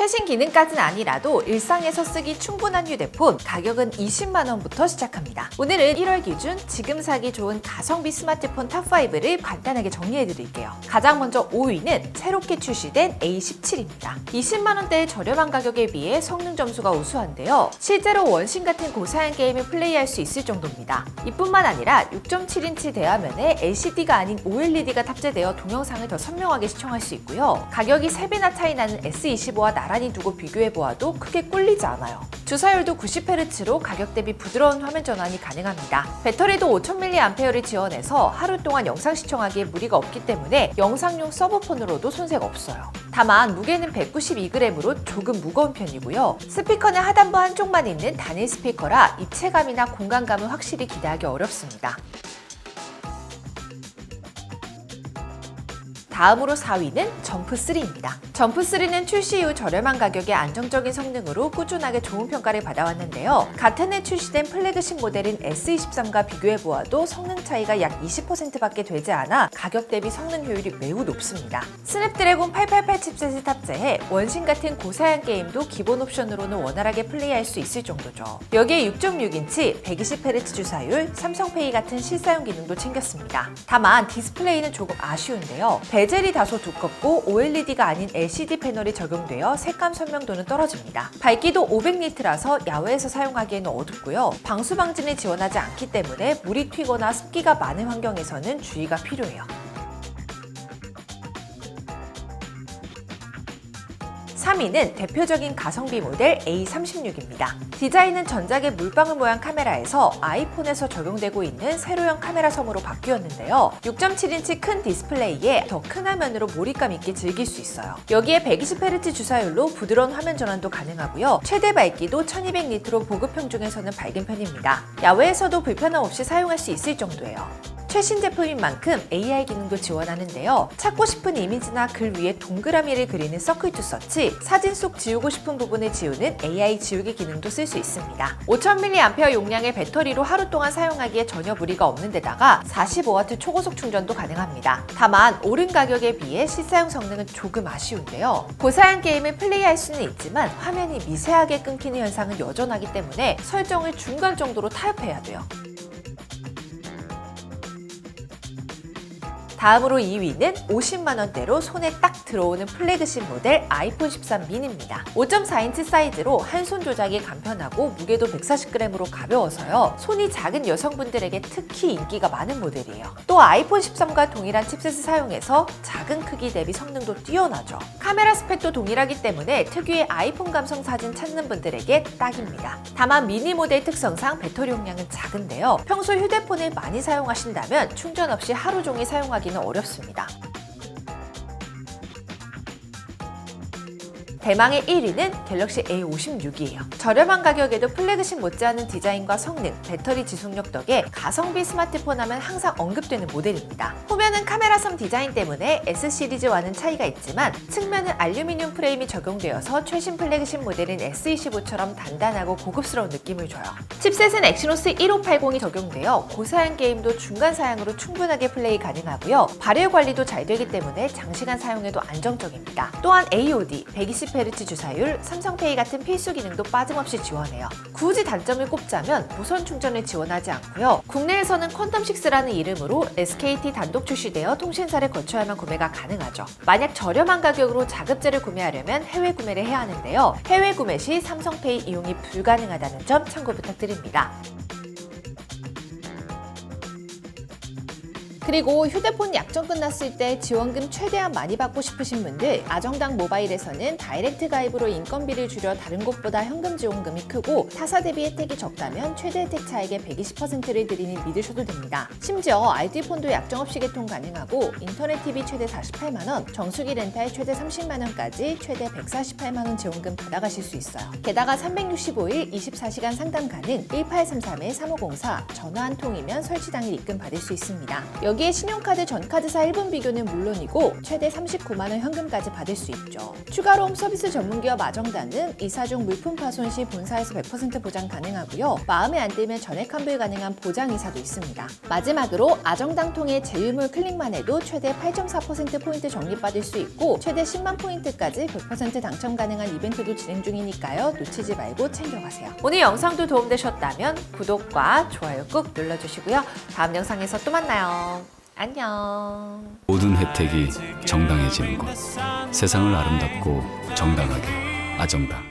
최신 기능까지는 아니라도 일상에서 쓰기 충분한 휴대폰 가격은 20만 원부터 시작합니다. 오늘은 1월 기준 지금 사기 좋은 가성비 스마트폰 탑5를 간단하게 정리해 드릴게요. 가장 먼저 5위는 새롭게 출시된 A17입니다. 20만 원대의 저렴한 가격에 비해 성능 점수가 우수한데요. 실제로 원신 같은 고사양 게임을 플레이할 수 있을 정도입니다. 이뿐만 아니라 6.7인치 대화면에 LCD가 아닌 OLED가 탑재되어 동영상을 더 선명하게 시청할 수 있고요. 가격이 3배나 차이 나는 S25와 나란히 두고 비교해 보아도 크게 꿀리지 않아요. 주사율도 90Hz로 가격 대비 부드러운 화면 전환이 가능합니다. 배터리도 5000mAh를 지원해서 하루 동안 영상 시청하기에 무리가 없기 때문에 영상용 서버폰으로도 손색 없어요. 다만 무게는 192g으로 조금 무거운 편이고요. 스피커는 하단부 한쪽만 있는 단일 스피커라 입체감이나 공간감은 확실히 기대하기 어렵습니다. 다음으로 4위는 점프3입니다. 점프3는 출시 이후 저렴한 가격에 안정적인 성능으로 꾸준하게 좋은 평가를 받아왔는데요. 같은 해 출시된 플래그십 모델인 S23과 비교해보아도 성능 차이가 약 20%밖에 되지 않아 가격 대비 성능 효율이 매우 높습니다. 스냅드래곤 888 칩셋을 탑재해 원신 같은 고사양 게임도 기본 옵션으로는 원활하게 플레이할 수 있을 정도죠. 여기에 6.6인치 120Hz 주사율, 삼성페이 같은 실사용 기능도 챙겼습니다. 다만 디스플레이는 조금 아쉬운데요. 베젤이 다소 두껍고 OLED가 아닌 LCD 패널이 적용되어 색감 선명도는 떨어집니다. 밝기도 500니트라서 야외에서 사용하기에는 어둡고요. 방수 방진을 지원하지 않기 때문에 물이 튀거나 습기가 많은 환경에서는 주의가 필요해요. 3위는 대표적인 가성비 모델 A36입니다. 디자인은 전작의 물방울 모양 카메라에서 아이폰에서 적용되고 있는 세로형 카메라 섬으로 바뀌었는데요. 6.7인치 큰 디스플레이에 더 큰 화면으로 몰입감 있게 즐길 수 있어요. 여기에 120Hz 주사율로 부드러운 화면 전환도 가능하고요. 최대 밝기도 1200니트로 보급형 중에서는 밝은 편입니다. 야외에서도 불편함 없이 사용할 수 있을 정도예요. 최신 제품인 만큼 AI 기능도 지원하는데요. 찾고 싶은 이미지나 글 위에 동그라미를 그리는 서클 투 서치, 사진 속 지우고 싶은 부분을 지우는 AI 지우기 기능도 쓸 수 있습니다. 5000mAh 용량의 배터리로 하루 동안 사용하기에 전혀 무리가 없는 데다가 45W 초고속 충전도 가능합니다. 다만 오른 가격에 비해 실사용 성능은 조금 아쉬운데요. 고사양 게임을 플레이할 수는 있지만 화면이 미세하게 끊기는 현상은 여전하기 때문에 설정을 중간 정도로 타협해야 돼요. 다음으로 2위는 50만 원대로 손에 딱 들어오는 플래그십 모델 아이폰 13 미니입니다. 5.4인치 사이즈로 한 손 조작이 간편하고 무게도 140g으로 가벼워서요. 손이 작은 여성분들에게 특히 인기가 많은 모델이에요. 또 아이폰 13과 동일한 칩셋을 사용해서 작은 크기 대비 성능도 뛰어나죠. 카메라 스펙도 동일하기 때문에 특유의 아이폰 감성 사진 찾는 분들에게 딱입니다. 다만 미니 모델 특성상 배터리 용량은 작은데요. 평소 휴대폰을 많이 사용하신다면 충전 없이 하루 종일 사용하기 는 어렵습니다. 대망의 1위는 갤럭시 A56이에요. 저렴한 가격에도 플래그십 못지않은 디자인과 성능, 배터리 지속력 덕에 가성비 스마트폰 하면 항상 언급되는 모델입니다. 후면은 카메라섬 디자인 때문에 S 시리즈와는 차이가 있지만 측면은 알루미늄 프레임이 적용되어서 최신 플래그십 모델인 S25처럼 단단하고 고급스러운 느낌을 줘요. 칩셋은 엑시노스 1580이 적용되어 고사양 게임도 중간 사양으로 충분하게 플레이 가능하고요. 발열 관리도 잘 되기 때문에 장시간 사용해도 안정적입니다. 또한 AOD, 120 120Hz 주사율, 삼성페이 같은 필수 기능도 빠짐없이 지원해요. 굳이 단점을 꼽자면 무선 충전을 지원하지 않고요. 국내에서는 퀀텀6라는 이름으로 SKT 단독 출시되어 통신사를 거쳐야만 구매가 가능하죠. 만약 저렴한 가격으로 자급제를 구매하려면 해외 구매를 해야 하는데요. 해외 구매 시 삼성페이 이용이 불가능하다는 점 참고 부탁드립니다. 그리고 휴대폰 약정 끝났을 때 지원금 최대한 많이 받고 싶으신 분들 아정당 모바일에서는 다이렉트 가입으로 인건비를 줄여 다른 곳보다 현금 지원금이 크고 타사 대비 혜택이 적다면 최대 혜택 차액의 120%를 드리니 믿으셔도 됩니다. 심지어 알뜰폰도 약정 없이 개통 가능하고 인터넷 TV 최대 48만 원, 정수기 렌탈 최대 30만 원까지 최대 148만 원 지원금 받아가실 수 있어요. 게다가 365일 24시간 상담 가능 1833-3504 전화 한 통이면 설치 당일 입금 받을 수 있습니다. 여기 여기에 신용카드 전카드사 1분 비교는 물론이고 최대 39만 원 현금까지 받을 수 있죠. 추가로 홈 서비스 전문기업 아정당은 이사 중 물품 파손 시 본사에서 100% 보장 가능하고요. 마음에 안 들면 전액 환불 가능한 보장 이사도 있습니다. 마지막으로 아정당 통해 제휴물 클릭만 해도 최대 8.4% 포인트 적립받을 수 있고 최대 10만 포인트까지 100% 당첨 가능한 이벤트도 진행 중이니까요. 놓치지 말고 챙겨가세요. 오늘 영상도 도움되셨다면 구독과 좋아요 꾹 눌러주시고요. 다음 영상에서 또 만나요. 안녕. 모든 혜택이 정당해지는 것. 세상을 아름답고 정당하게 아정당.